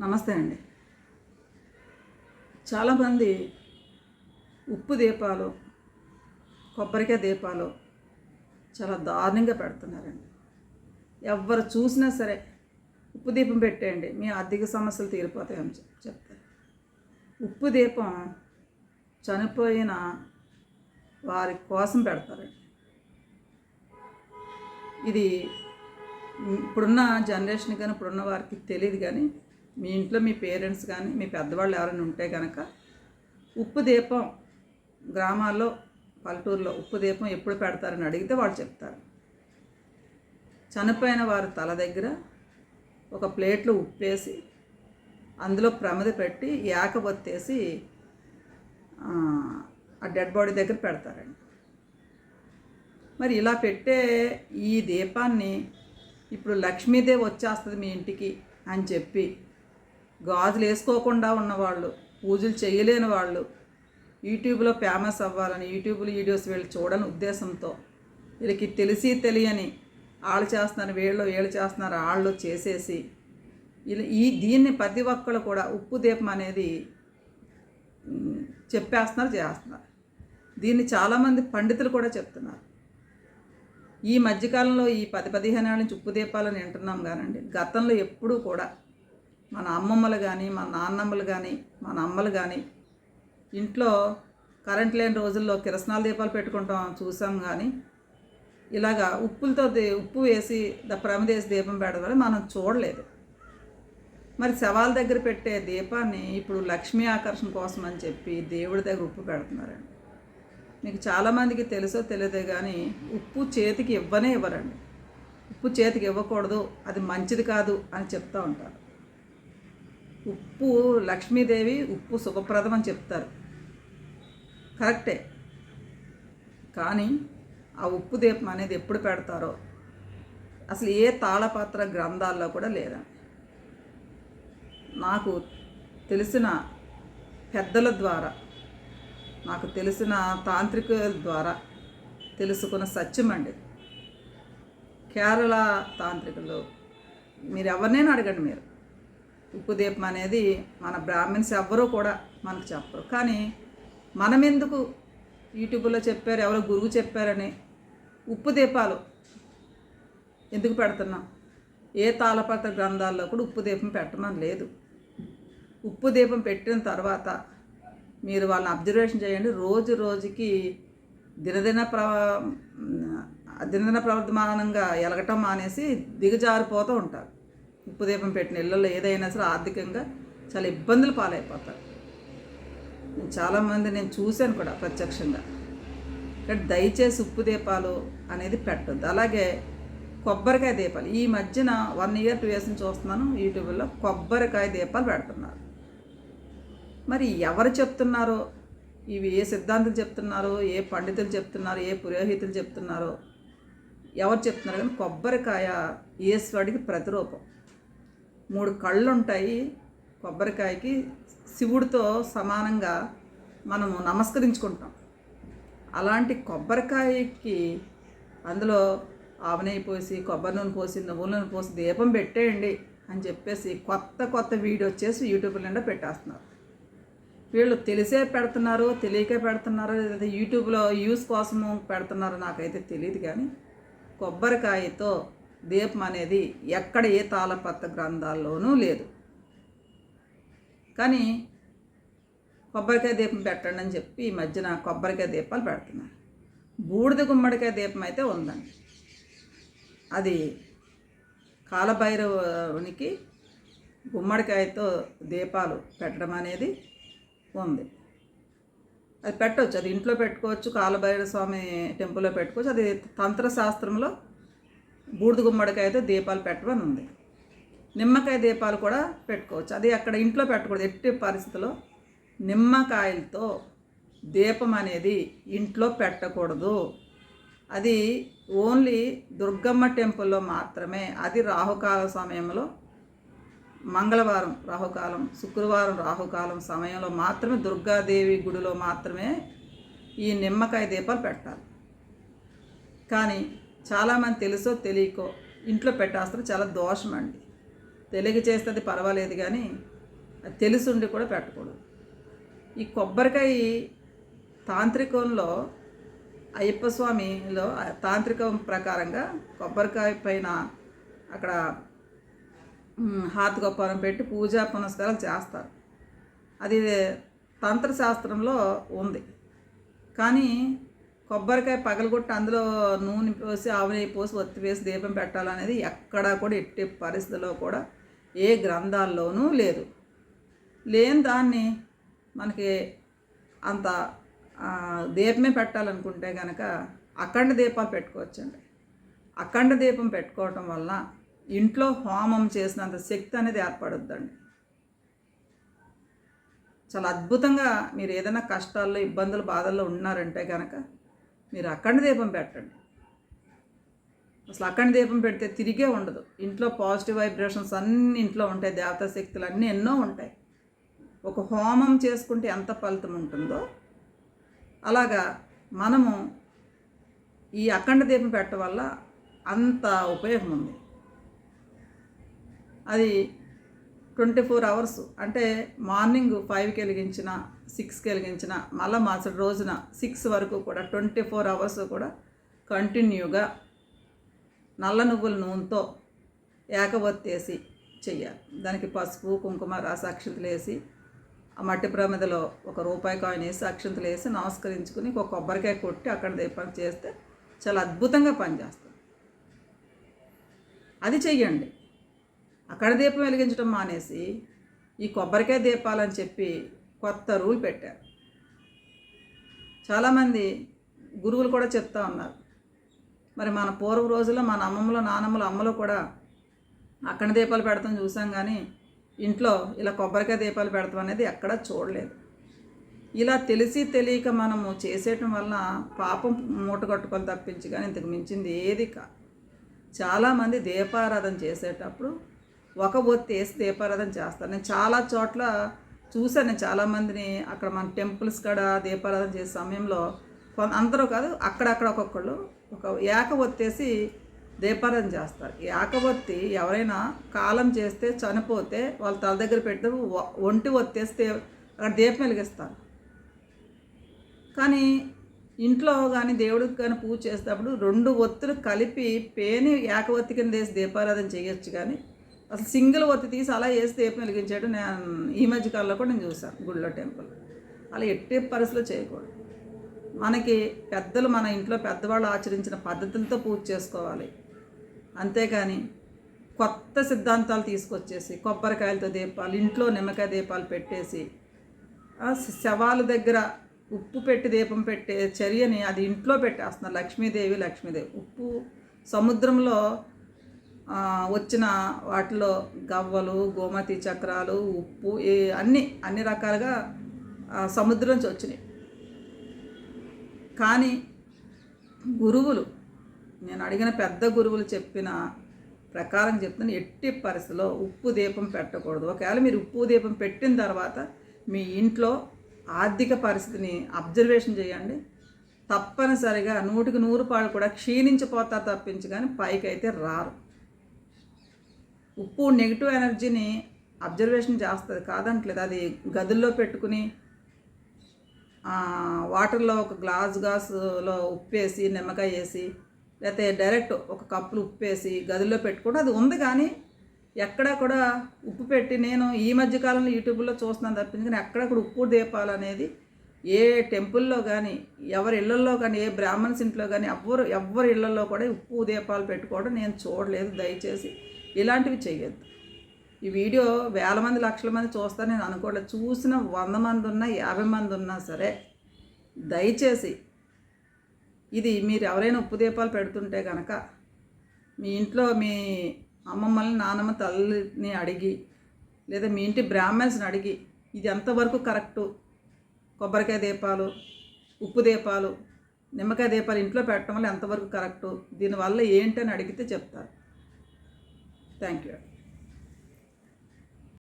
నమస్తే అండి. చాలామంది ఉప్పు దీపాలు కొబ్బరికాయ దీపాలు చాలా దారుణంగా పెడుతున్నారండి. ఎవరు చూసినా సరే ఉప్పు దీపం పెట్టేయండి మీ ఆర్థిక సమస్యలు తీరిపోతాయని చెప్- చెప్తారు. ఉప్పు దీపం చనిపోయిన వారి కోసం పెడతారండి. ఇది ఇప్పుడున్న జనరేషన్ కానీ ఇప్పుడున్న వారికి తెలియదు కానీ మీ ఇంట్లో మీ పేరెంట్స్ కానీ మీ పెద్దవాళ్ళు ఎవరైనా ఉంటే కనుక ఉప్పు దీపం గ్రామాల్లో పల్లెటూరులో ఉప్పు దీపం ఎప్పుడు పెడతారని అడిగితే వాళ్ళు చెప్తారు. చనిపోయిన వారి తల దగ్గర ఒక ప్లేట్లో ఉప్పేసి అందులో ప్రమద పెట్టి ఏకబొత్తేసి ఆ, ఆ డెడ్ బాడీ దగ్గర పెడతారండి. మరి ఇలా పెట్టే ఈ దీపాన్ని ఇప్పుడు లక్ష్మీదేవి వచ్చేస్తుంది మీ ఇంటికి అని చెప్పి గాజులు వేసుకోకుండా ఉన్నవాళ్ళు పూజలు చేయలేని వాళ్ళు యూట్యూబ్లో ఫేమస్ అవ్వాలని యూట్యూబ్లో వీడియోస్ వీళ్ళు చూడని ఉద్దేశంతో వీళ్ళకి తెలిసి తెలియని వాళ్ళు చేస్తున్నారు వీళ్ళు వీళ్ళు చేస్తున్నారు వాళ్ళు చేసేసి ఈ దీన్ని ప్రతి ఒక్కరు కూడా ఉప్పు దీపం అనేది చెప్పేస్తున్నారు చేస్తున్నారు. దీన్ని చాలామంది పండితులు కూడా చెప్తున్నారు. ఈ మధ్యకాలంలో ఈ పది పదిహేను ఏళ్ళ నుంచి ఉప్పు దీపాలని వింటున్నాం కానండి. గతంలో ఎప్పుడూ కూడా మన అమ్మమ్మలు కానీ మన నాన్నమ్మలు కానీ మన అమ్మలు కానీ ఇంట్లో కరెంట్ లేని రోజుల్లో కిరసనాల దీపాలు పెట్టుకుంటాం చూసాం కానీ ఇలాగా ఉప్పులతో ఉప్పు వేసి ద ప్రమదేసి దీపం పెడతారు మనం చూడలేదు. మరి శవాల దగ్గర పెట్టే దీపాన్ని ఇప్పుడు లక్ష్మీ ఆకర్షణ కోసం అని చెప్పి దేవుడి దగ్గర ఉప్పు పెడుతున్నారండి. మీకు చాలామందికి తెలుసో తెలియదే కానీ ఉప్పు చేతికి ఇవ్వనే ఇవ్వరండి. ఉప్పు చేతికి ఇవ్వకూడదు అది మంచిది కాదు అని చెప్తూ ఉంటారు. ఉప్పు లక్ష్మీదేవి ఉప్పు సుఖప్రదం అని చెప్తారు. కరెక్టే. కానీ ఆ ఉప్పు దీపం అనేది ఎప్పుడు పెడతారో అసలు ఏ తాళపాత్ర గ్రంథాల్లో కూడా లేదా. నాకు తెలిసిన పెద్దల ద్వారా నాకు తెలిసిన తాంత్రికుల ద్వారా తెలుసుకున్న సత్యం అండి. కేరళ తాంత్రికులు మీరు ఎవరినైనా అడగండి మీరు. ఉప్పు దీపం అనేది మన బ్రాహ్మిన్స్ ఎవ్వరూ కూడా మనకు చెప్పరు. కానీ మనం ఎందుకు యూట్యూబ్లో చెప్పారు ఎవరో గురువు చెప్పారని ఉప్పు దీపాలు ఎందుకు పెడుతున్నాం? ఏ తాళపత్ర గ్రంథాల్లో కూడా ఉప్పు దీపం పెట్టమని లేదు. ఉప్పు దీపం పెట్టిన తర్వాత మీరు వాళ్ళని అబ్జర్వేషన్ చేయండి. రోజు రోజుకి దినదిన ప్ర దినదిన ప్రవర్ధమానంగా ఎలగటం మానేసి దిగజారిపోతూ ఉంటారు. ఉప్పు దీపం పెట్టిన ఇళ్ళల్లో ఏదైనా సరే ఆర్థికంగా చాలా ఇబ్బందులు పాలైపోతారు. నేను చాలామంది నేను చూశాను కూడా ప్రత్యక్షంగా. కానీ దయచేసి ఉప్పు దీపాలు అనేది పెట్టద్దు. అలాగే కొబ్బరికాయ దీపాలు. ఈ మధ్యన వన్ ఇయర్ టూ ఇయర్స్ నుంచి చూస్తున్నాను యూట్యూబ్లో కొబ్బరికాయ దీపాలు పెడుతున్నారు. మరి ఎవరు చెప్తున్నారో? ఇవి ఏ సిద్ధాంతులు చెప్తున్నారో? ఏ పండితులు చెప్తున్నారో? ఏ పురోహితులు చెప్తున్నారో? ఎవరు చెప్తున్నారు? కానీ కొబ్బరికాయ ఈశ్వరుడికి ప్రతిరూపం. మూడు కళ్ళు ఉంటాయి కొబ్బరికాయకి. శివుడితో సమానంగా మనము నమస్కరించుకుంటాం. అలాంటి కొబ్బరికాయకి అందులో ఆవనేయి పోసి కొబ్బరి నూనె పోసి నువ్వుల నూనె పోసి దీపం పెట్టేయండి అని చెప్పేసి కొత్త కొత్త వీడియో వచ్చేసి యూట్యూబ్ నిండా పెట్టేస్తున్నారు. వీళ్ళు తెలిసే పెడుతున్నారు తెలియకే పెడుతున్నారు లేదా యూట్యూబ్లో యూస్ కోసము పెడుతున్నారో నాకైతే తెలియదు కానీ కొబ్బరికాయతో దీపం అనేది ఎక్కడ ఏ తాళపత్ర గ్రంథాల్లోనూ లేదు. కానీ కొబ్బరికాయ దీపం పెట్టండి అని చెప్పి ఈ మధ్యన కొబ్బరికాయ దీపాలు పెడుతున్నారు. బూడిద గుమ్మడికాయ దీపం అయితే ఉందండి. అది కాలభైరవునికి గుమ్మడికాయతో దీపాలు పెట్టడం అనేది ఉంది. అది పెట్టవచ్చు అది ఇంట్లో పెట్టుకోవచ్చు కాలభైరవ స్వామి టెంపుల్లో పెట్టుకోవచ్చు అది తంత్రశాస్త్రంలో బూడిద గుమ్మడికాయతో దీపాలు పెట్టమని ఉంది నిమ్మకాయ దీపాలు కూడా పెట్టుకోవచ్చు. అది అక్కడ ఇంట్లో పెట్టకూడదు. ఎట్టి పరిస్థితుల్లో నిమ్మకాయలతో దీపం అనేది ఇంట్లో పెట్టకూడదు. అది ఓన్లీ దుర్గమ్మ టెంపుల్లో మాత్రమే. అది రాహుకాల సమయంలో మంగళవారం రాహుకాలం శుక్రవారం రాహుకాలం సమయంలో మాత్రమే దుర్గాదేవి గుడిలో మాత్రమే ఈ నిమ్మకాయ దీపాలు పెట్టాలి. కానీ చాలామంది తెలుసో తెలియకో ఇంట్లో పెట్టేస్తారు చాలా దోషం అండి తెలియక చేస్తే అది పర్వాలేదు కానీ అది తెలుసుండి కూడా పెట్టకూడదు. ఈ కొబ్బరికాయ తాంత్రికంలో అయ్యప్ప స్వామిలో తాంత్రికం ప్రకారంగా కొబ్బరికాయ పైన అక్కడ మ్, హాత్ గొప్పరం పెట్టి పూజా పునస్కారాలు చేస్తారు. అది తంత్రశాస్త్రంలో ఉంది. కానీ కొబ్బరికాయ పగలగొట్టి అందులో నూనె పోసి ఆవుని పోసి ఒత్తి వేసి దీపం పెట్టాలనేది ఎక్కడా కూడా ఎట్టి పరిస్థితిలో కూడా ఏ గ్రంథాల్లోనూ లేదు. లేని దాన్ని మనకి అంత దీపమే పెట్టాలనుకుంటే కనుక అఖండ దీపాలు పెట్టుకోవచ్చండి. అఖండ దీపం పెట్టుకోవటం వల్ల ఇంట్లో హోమం చేసినంత శక్తి అనేది ఏర్పడుద్దండి. చాలా అద్భుతంగా మీరు ఏదైనా కష్టాల్లో ఇబ్బందులు బాధల్లో ఉన్నారంటే కనుక మీరు అఖండ దీపం పెట్టండి. అసలు అఖండ దీపం పెడితే తిరిగే ఉండదు. ఇంట్లో పాజిటివ్ వైబ్రేషన్స్ అన్ని ఇంట్లో ఉంటాయి. దేవతా శక్తులు అన్నీ ఎన్నో ఉంటాయి. ఒక హోమం చేసుకుంటే ఎంత ఫలితం ఉంటుందో అలాగా మనము ఈ అఖండ దీపం పెట్టడం వల్ల అంత ఉపయోగం ఉంది. అది ట్వంటీ ఫోర్ అవర్స్ అంటే మార్నింగ్ ఫైవ్కి వెలిగించిన సిక్స్కి వెలిగించిన మళ్ళీ మరుసటి రోజున సిక్స్ వరకు కూడా ట్వంటీ ఫోర్ అవర్స్ కూడా కంటిన్యూగా నల్ల నువ్వుల నూనెతో ఏకవత్తేసి చెయ్యాలి. దానికి పసుపు కుంకుమ రాసి అక్షంతలు వేసి ఆ మట్టి ప్రమిదలో ఒక రూపాయి కాయిన్ వేసి అక్షంతలు వేసి నమస్కరించుకుని ఒక కొబ్బరికాయ కొట్టి అక్కడ దీపం చేస్తే చాలా అద్భుతంగా పనిచేస్తుంది. అది చెయ్యండి. అక్కడ దీపం వెలిగించడం మానేసి ఈ కొబ్బరికాయ దీపాలని చెప్పి కొత్త రూల్ పెట్టారు. చాలామంది గురువులు కూడా చెప్తా ఉన్నారు. మరి మన పూర్వ రోజుల్లో మన అమ్మమ్మలో నానమ్మలు అమ్మలో కూడా అక్కడ దీపాలు పెడతాం చూసాం కానీ ఇంట్లో ఇలా కొబ్బరికాయ దీపాలు పెడతాం అనేది ఎక్కడా చూడలేదు. ఇలా తెలిసి తెలియక మనము చేసేయటం వలన పాపం మూటగట్టుకొని తప్పించి కానీ ఇంతకు మించింది ఏది కా. చాలామంది దీపారాధన చేసేటప్పుడు ఒక ఒత్తి వేసి దీపారాధన చేస్తారు. నేను చాలా చోట్ల చూశాను చాలామందిని. అక్కడ మన టెంపుల్స్ కాడ దీపారాధన చేసే సమయంలో కొంత అందరూ కాదు అక్కడక్కడ ఒక్కొక్కళ్ళు ఒక ఏక ఒత్తేసి దీపారాధన చేస్తారు. ఏకవత్తి ఎవరైనా కాలం చేస్తే చనిపోతే వాళ్ళ తల దగ్గర పెడితే ఒంటి ఒత్తేస్తే అక్కడ దీపం వెలిగిస్తారు. కానీ ఇంట్లో కానీ దేవుడికి కానీ పూజ చేసేటప్పుడు రెండు ఒత్తులు కలిపి పేని ఏకవత్తి కింద వేసి దీపారాధన చేయొచ్చు కానీ అసలు సింగిల్ ఒత్తి తీసి అలా వేసి దీపం వెలిగించాడు నేను ఈ మధ్య కాలంలో కూడా నేను చూసాను గుళ్ళో టెంపుల్. అలా ఎట్టి పరిస్థితిలో చేయకూడదు. మనకి పెద్దలు మన ఇంట్లో పెద్దవాళ్ళు ఆచరించిన పద్ధతులతో పూజ చేసుకోవాలి. అంతేకాని కొత్త సిద్ధాంతాలు తీసుకొచ్చేసి కొబ్బరికాయలతో దీపాలు ఇంట్లో నిమ్మకాయ దీపాలు పెట్టేసి శవాల దగ్గర ఉప్పు పెట్టి దీపం పెట్టే చర్యని అది ఇంట్లో పెట్టేస్తున్నారు. లక్ష్మీదేవి లక్ష్మీదేవి. ఉప్పు సముద్రంలో వచ్చిన వాటిలో గవ్వలు గోమతి చక్రాలు ఉప్పు ఈ అన్ని అన్ని రకాలుగా సముద్రం నుంచి వచ్చినాయి. కానీ గురువులు నేను అడిగిన పెద్ద గురువులు చెప్పిన ప్రకారం చెప్తున్న ఎట్టి పరిస్థితిలో ఉప్పు దీపం పెట్టకూడదు. ఒకవేళ మీరు ఉప్పు దీపం పెట్టిన తర్వాత మీ ఇంట్లో ఆర్థిక పరిస్థితిని అబ్జర్వేషన్ చేయండి. తప్పనిసరిగా నూటికి నూరు పాళ్ళు కూడా క్షీణించిపోతారు తప్పించి కానీ పైకి అయితే రారు. ఉప్పు నెగిటివ్ ఎనర్జీని అబ్జర్వేషన్ చేస్తుంది. కాదంటలేదు. అది గదుల్లో పెట్టుకుని వాటర్లో ఒక గ్లాస్ గ్లాసులో ఉప్పేసి నిమ్మకాయ వేసి లేకపోతే డైరెక్ట్ ఒక కప్పులు ఉప్పేసి గదిలో పెట్టుకుంటే అది ఉంది కానీ ఎక్కడా కూడా ఉప్పు పెట్టి నేను ఈ మధ్య కాలంలో యూట్యూబ్లో చూస్తున్నాను తప్పింది కానీ కూడా ఉప్పు దీపాలు అనేది ఏ టెంపుల్లో కానీ ఎవరి ఇళ్ళలో కానీ ఏ బ్రాహ్మణ్స్ ఇంట్లో కానీ ఎవ్వరు ఎవ్వరి ఇళ్ళలో కూడా ఉప్పు దీపాలు పెట్టుకోవడం నేను చూడలేదు. దయచేసి ఇలాంటివి చేయొద్దు. ఈ వీడియో వేల మంది లక్షల మంది చూస్తా నేను అనుకోవట్లేదు. చూసిన వంద మంది ఉన్నా యాభై మంది ఉన్నా సరే దయచేసి ఇది మీరు ఎవరైనా ఉప్పు దీపాలు పెడుతుంటే కనుక మీ ఇంట్లో మీ అమ్మమ్మల్ని నానమ్మ తల్లిని అడిగి లేదా మీ ఇంటి బ్రాహ్మణ్స్ని అడిగి ఇది ఎంతవరకు కరెక్టు? కొబ్బరికాయ దీపాలు ఉప్పు దీపాలు నిమ్మకాయ దీపాలు ఇంట్లో పెట్టడం వల్ల ఎంతవరకు కరెక్టు? దీనివల్ల ఏంటని అడిగితే చెప్తారు. Thank you.